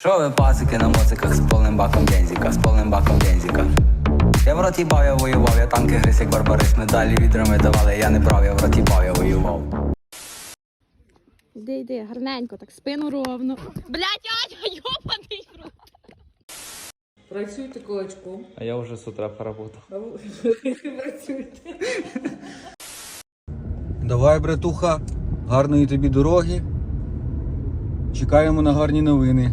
Що ви пасики на моциках з повним баком бензика, з повним баком бензика. Я в роті бав, я воював, я танки гриз, як барбарис, медалі відрами давали, я не брав, я в роті бав, я воював. Йди, йди, гарненько, так спину ровно. Блять, Аня, йобаний в рот. Працюйте кулачком. А я уже с утра поработал. Працюйте. Давай, братуха, гарної тобі дороги. Чекаємо на гарні новини.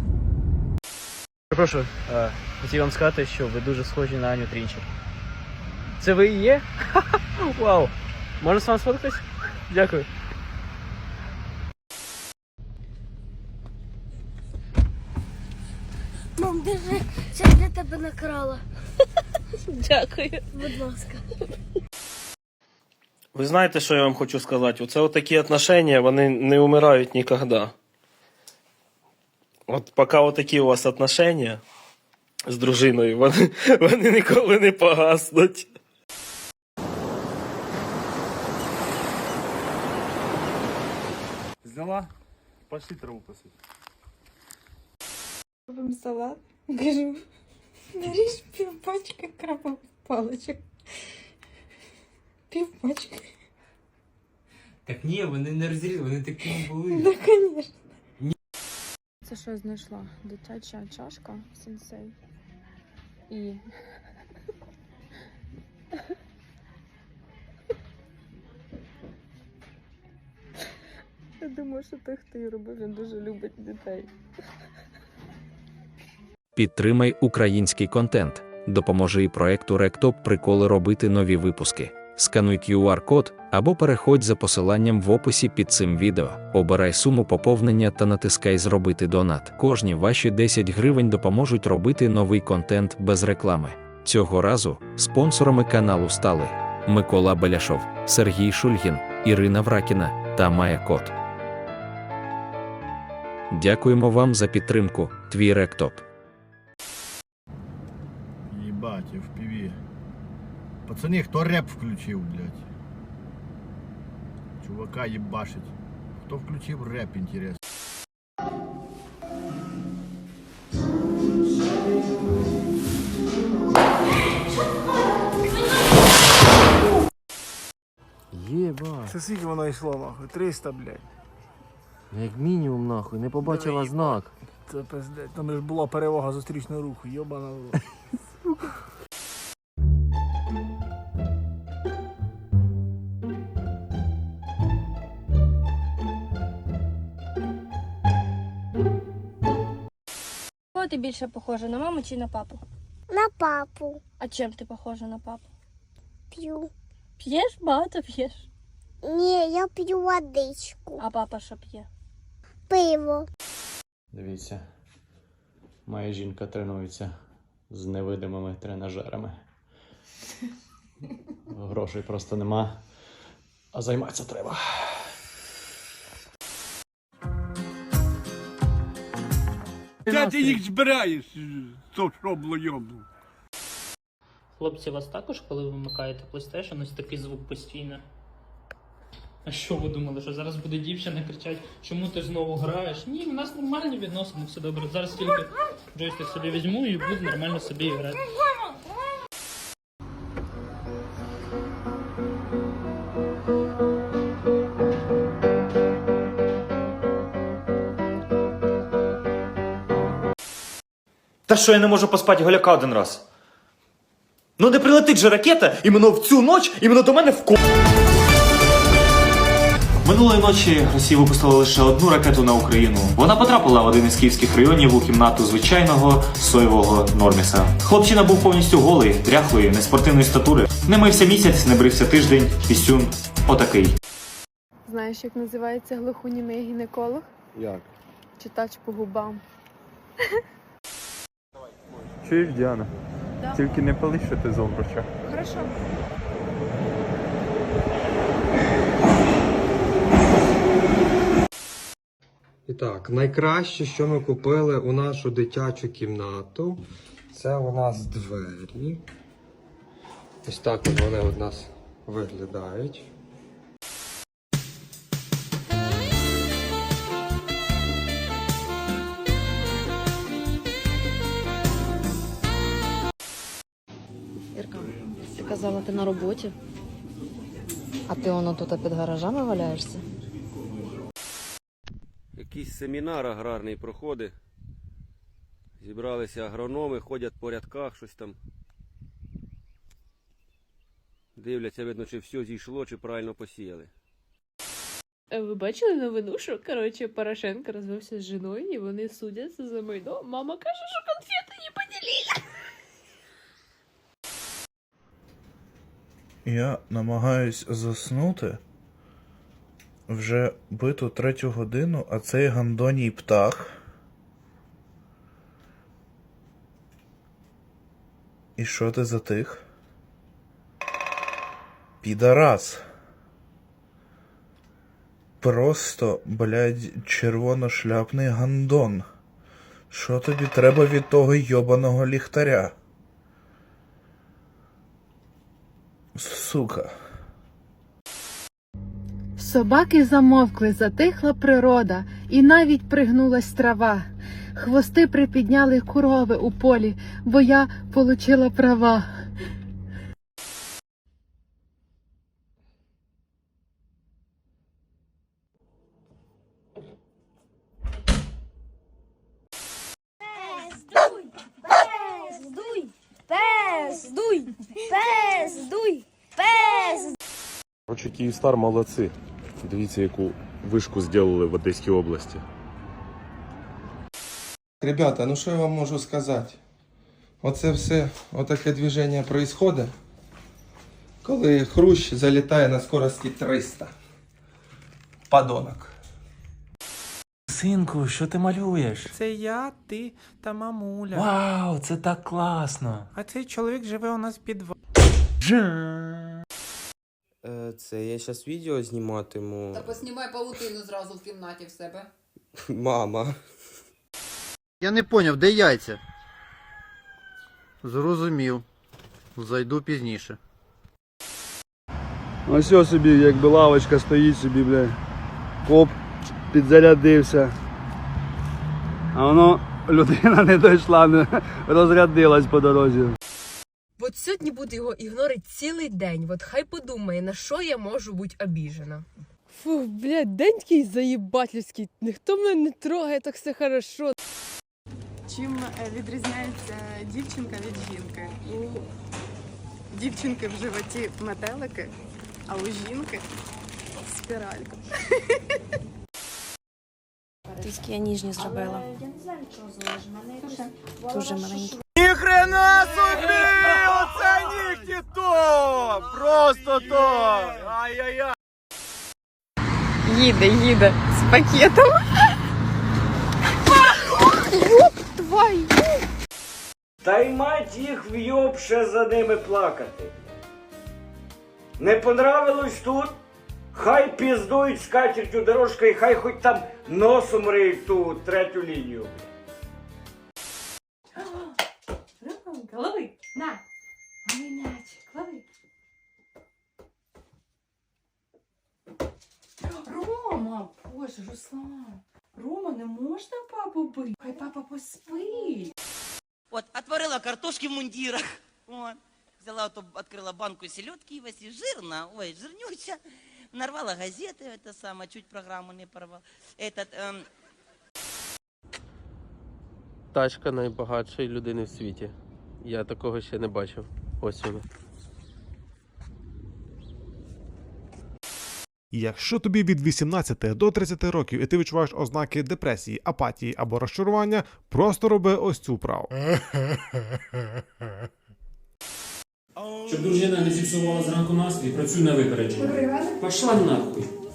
Прошу, е, хотів вам сказати, що ви дуже схожі на Аню Трінчер. Це ви і є? Вау! Можна з вами сфоткатись? Дякую. Мам, держи, це для тебе накрала. Дякую. Будь ласка. Ви знаєте, що я вам хочу сказати? Оце отакі отношения, вони не умирають ніколи. От поки отакі у вас отношения з дружиною, вони, вони ніколи не погаснуть. Взяла? Пошли траву посадить. Робимо салат. Кажу, наріж пів пачки крабових паличок. Пів пачки. Так ні, вони не розрізали, вони такі були. Ну, звісно. Це що я знайшла? Дитяча чашка сенсей. І. Я думаю, що той, хто її робив, він дуже любить дітей. Підтримай український контент. Допоможи і проекту Ректоп приколи робити нові випуски. Скануй QR-код або переходь за посиланням в описі під цим відео. Обирай суму поповнення та натискай Зробити донат. Кожні ваші 10 гривень допоможуть робити новий контент без реклами. Цього разу спонсорами каналу стали Микола Беляшов, Сергій Шульгін, Ірина Вракіна та Майя Кот. Дякуємо вам за підтримку. Твій Ректоп. Ебать, FPV. Пацаны, кто рэп включил, блядь? Чувака ебашить. Кто включил рэп, интересно? Єба, Це скільки воно йшло, нахуй? 300, блядь. як мінімум нахуй, не побачила знак. Це пиздець. Там ж була перевага зустрічного руху, йобана в рот. Кого ти більше похожа, на маму чи на папу? На папу. А чим ти похожа на папу? П'ю. П'єш? Багато п'єш? Ні, я п'ю водичку. А папа що п'є? Пиво. Дивіться, моя жінка тренується з невидимими тренажерами. Грошей просто нема, а займатися треба. Де ти їх збираєш? То шобло йобло. Хлопці, вас також, коли ви вимикаєте PlayStation, ось такий звук постійно. А що ви думали, що зараз буде дівчина кричати, чому ти знову граєш? Ні, в нас нормальні відносини, все добре. Зараз тільки джойстик собі візьму і буду нормально собі грати. Та що я не можу поспати голяка один раз? Ну не прилетить же ракета іменно в цю ніч, іменно до мене в ко. Минулої ночі Росія випустила лише одну ракету на Україну. Вона потрапила в один із київських районів у кімнату звичайного соєвого норміса. Хлопчина був повністю голий, дряхлої, неспортивної статури. Не мився місяць, не брився тиждень, пісюн. Отакий. Знаєш, як називається глухонімий гінеколог? Як? Читач по губам. Чуєш, Діана? Да. Тільки не пали, що ти з обруча. Хорошо. І так, найкраще, що ми купили у нашу дитячу кімнату, це у нас двері. Ось так вони у нас виглядають. Казала, ти на роботі. А ти воно тут під гаражами валяєшся? Якийсь семінар аграрний проходить. Зібралися агрономи, ходять по рядках, щось там. Дивляться, видно, чи все зійшло, чи правильно посіяли. Ви бачили новину, що коротше Порошенко розвився з жіною і вони судяться за майно. Мама каже, що конфети не поділили. Я намагаюсь заснути вже биту третю годину, а цей гандоній птах. І що ти затих? Підарас. Просто, блядь, червоношляпний гандон. Що тобі треба від того йобаного ліхтаря? Сука. Собаки замовкли, затихла природа, і навіть пригнулась трава. Хвости припідняли корови у полі, бо я получила права. Київстар молодці. Дивіться, яку вишку зробили в Одеській області. Ребята, ну що я вам можу сказати? Оце все, отаке движення происходить, коли хрущ залітає на скорості 300. Подонок. Синку, що ти малюєш? Це я, ти та мамуля. Вау, це так класно. А цей чоловік живе у нас під Це я зараз відео зніматиму. Та поснімай павутину зразу в кімнаті в себе. Мама. Я не поняв, де яйця? Зрозумів. Зайду пізніше. Ось ось собі, якби лавочка стоїть собі, бля. Коп підзарядився. А воно людина не дійшла, не розрядилась по дорозі. От сьогодні буду його ігнорити цілий день. От хай подумає, на що я можу бути обіжена. Фу, блядь, день такий заїбательський. Ніхто мене не трогає, так все хорошо. Чим відрізняється дівчинка від жінки? У дівчинки в животі метелики, а у жінки спіралька. Тільки я ніжні зробила. Я не знаю, від чого залежить. Мене дуже маленькі. Ніхрена собі! Оце нігті то! Просто то! Ай-яй-яй! Їде, їде з пакетом. Твою! Та й мать їх вйобше за ними плакати. Не понравилось тут? Хай піздують з катертю дорожка і хай хоч там носом риють ту третю лінію. Руслан. Рома, не можна папу бити? Хай папа поспить. От, отварила картошки в мундирах. От. Взяла, ото, открыла банку селедки, Васі, жирно, ой, жирнюча. Нарвала газети, это саме, чуть програму не порвал. Этот, ем, Тачка найбагатшої людини в світі. Я такого ще не бачив. Ось Якщо тобі від 18 до 30 років і ти відчуваєш ознаки депресії, апатії або розчарування, просто роби ось цю вправу. Щоб дружина не зіпсувала зранку настрій, працюй на випередження. Пошла нахуй.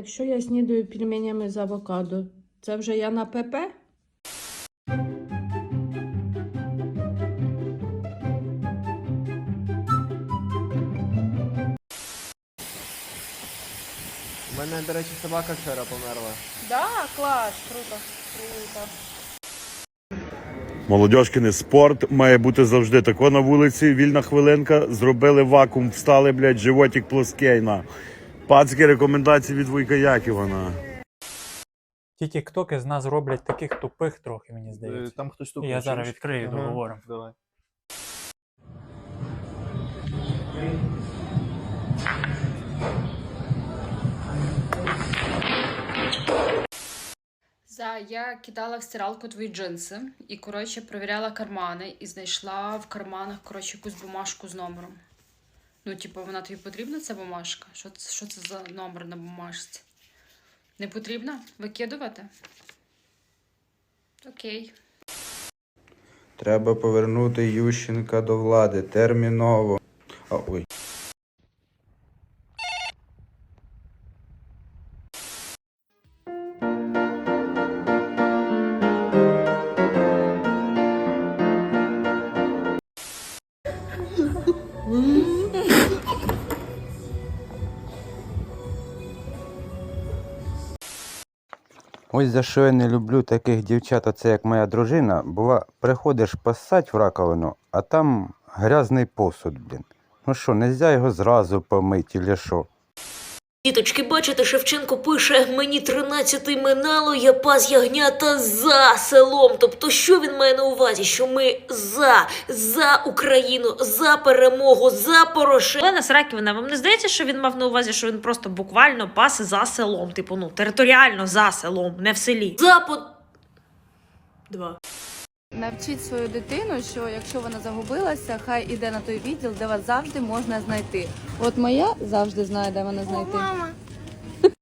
Якщо я снідаю пельменями з авокадо, це вже я на ПП? У мене, до речі, собака вчора померла. Да, клас, круто, круто. Молодьошкиний спорт має бути завжди тако на вулиці. Вільна хвилинка. Зробили вакуум, встали, блядь, животик плоский на. Пацькі рекомендації від Вуйка Яківа на. Ті тіктоки з нас роблять таких тупих трохи, мені здається. Там хтось Я зараз відкрию, Ага. договоримо. Давай. За я кидала в стиралку твої джинси і коротше перевіряла кармани і знайшла в карманах коротше якусь бумажку з номером. Ну, типу, вона тобі потрібна ця бумажка? Що це, що це за номер на бумажці? Не потрібно Викидувати? Окей. Треба повернути Ющенка до влади терміново. А, ой. Ось за що я не люблю таких дівчат, оце як моя дружина, була, приходиш пасать в раковину, а там грязний посуд, блін. Ну що, нельзя його зразу помити, чи що? Діточки, бачите, Шевченко пише мені 13 минало, я пас ягнята за селом. Тобто, що він має на увазі? Що ми за, за Україну, за перемогу, за Порошенка. Олена Сраківна, вам не здається, що він мав на увазі, що він просто буквально пас за селом, типу, ну, територіально за селом, не в селі. За по... Два. Навчіть свою дитину, що якщо вона загубилася, хай іде на той відділ, де вас завжди можна знайти. От моя завжди знає, де мене знайти.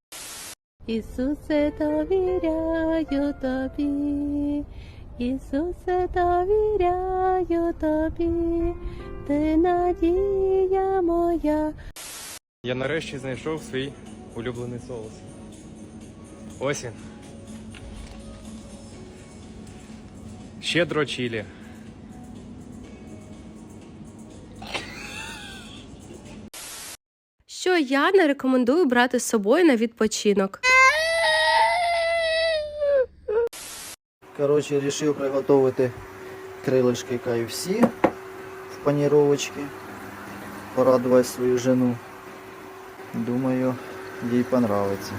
Ісусе, довіряю тобі, Ісусе, довіряю тобі, ти надія моя. Я нарешті знайшов свій улюблений соус. Ось він. Щедро чілі. Що я не рекомендую брати з собою на відпочинок. Коротше, вирішив приготувати крилишки KFC в паніровочці. Порадувати свою жену. Думаю, їй понравиться.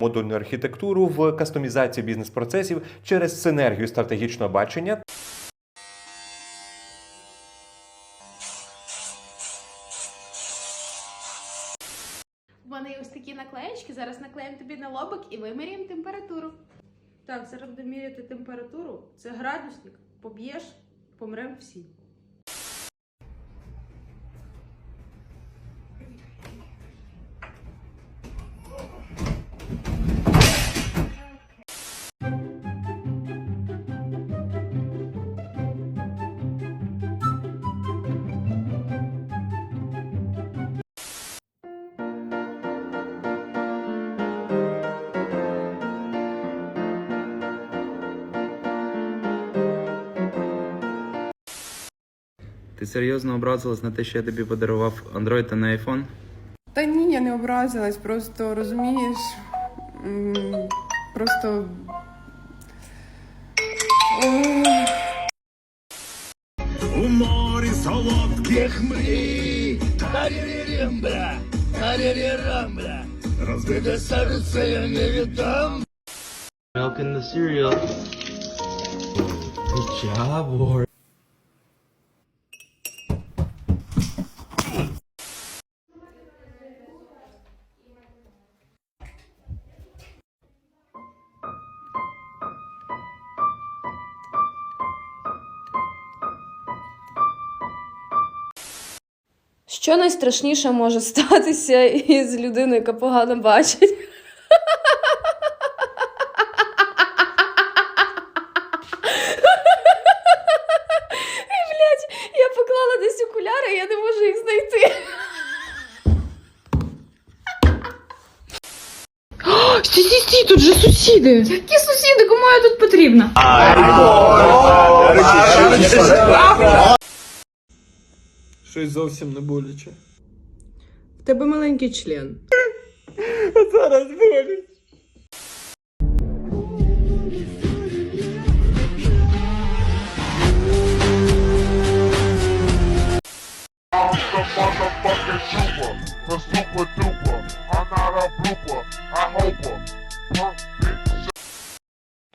Модульну архітектуру в кастомізацію бізнес-процесів через синергію стратегічного бачення У мене є ось такі наклеєчки. Зараз наклеїмо тобі на лобик і виміряємо температуру. Так, зараз будемо міряти температуру. Це градусник. Поб'єш, помремо всі. Ти серйозно образилась на те, що я тобі подарував Android та не iPhone? Та ні, я не образилась, просто розумієш. Просто. У морі солодких мрій. Тарі-рі-рімбра, тарі-рі-рамбра. Розбите серце я не віддам. Milk in the cereal. Good job, Warren. Що найстрашніше може статися із людиною, яка погано бачить? І, блядь, я поклала десь окуляри, я не можу їх знайти. Стій, стій, стій, тут же сусіди. Які сусіди, кому я тут потрібна? Щось зовсім не боляче. В тебе маленький член. Зараз болить.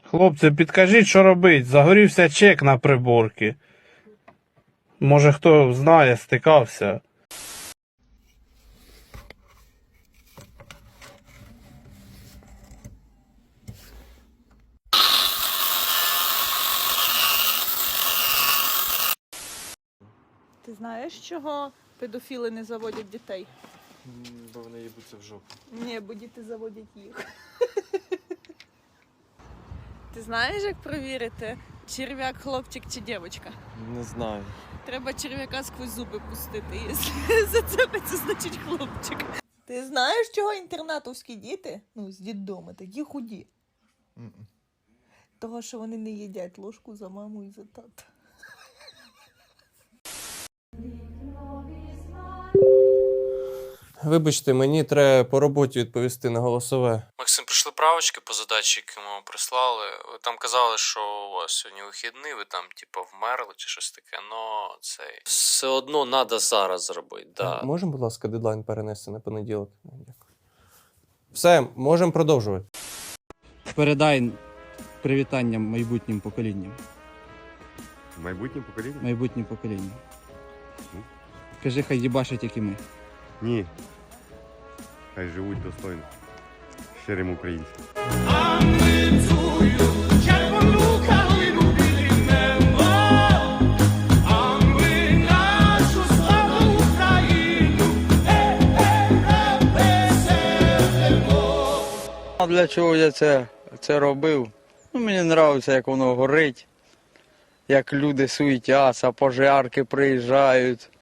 Хлопці, підкажіть, що робить? Загорівся чек на приборки. Може хто знає, стикався. Ти знаєш, чого педофіли не заводять дітей? Бо вони їбуться в жопу. Ні, бо діти заводять їх. Ти знаєш, як провірити, черв'як хлопчик чи дівчинка? Не знаю. Треба черв'яка сквозь зуби пустити. Якщо зацепиться, значить хлопчик. Ти знаєш, чого інтернатовські діти, ну, з дітдома, такі худі? Того, що вони не їдять ложку за маму і за тата. Вибачте, мені треба по роботі відповісти на голосове. Максим, прийшли правочки по задачі, які ми вам прислали. Ви там казали, що у вас сьогодні вихідний, ви там, типу, вмерли чи щось таке, но цей. Все одно треба зараз зробити, да. Можемо, будь ласка, дедлайн перенести на понеділок? Дякую. Все, можемо продовжувати. Передай привітання майбутнім поколінням. Майбутнє покоління? Майбутнім поколінням. Кажи, хай їбашать, як і ми. Ні. Хай живуть достойно. Щирим українцям. А для чого я це, це робив? Ну, мені подобається, як воно горить, як люди суетяться, пожарки приїжджають.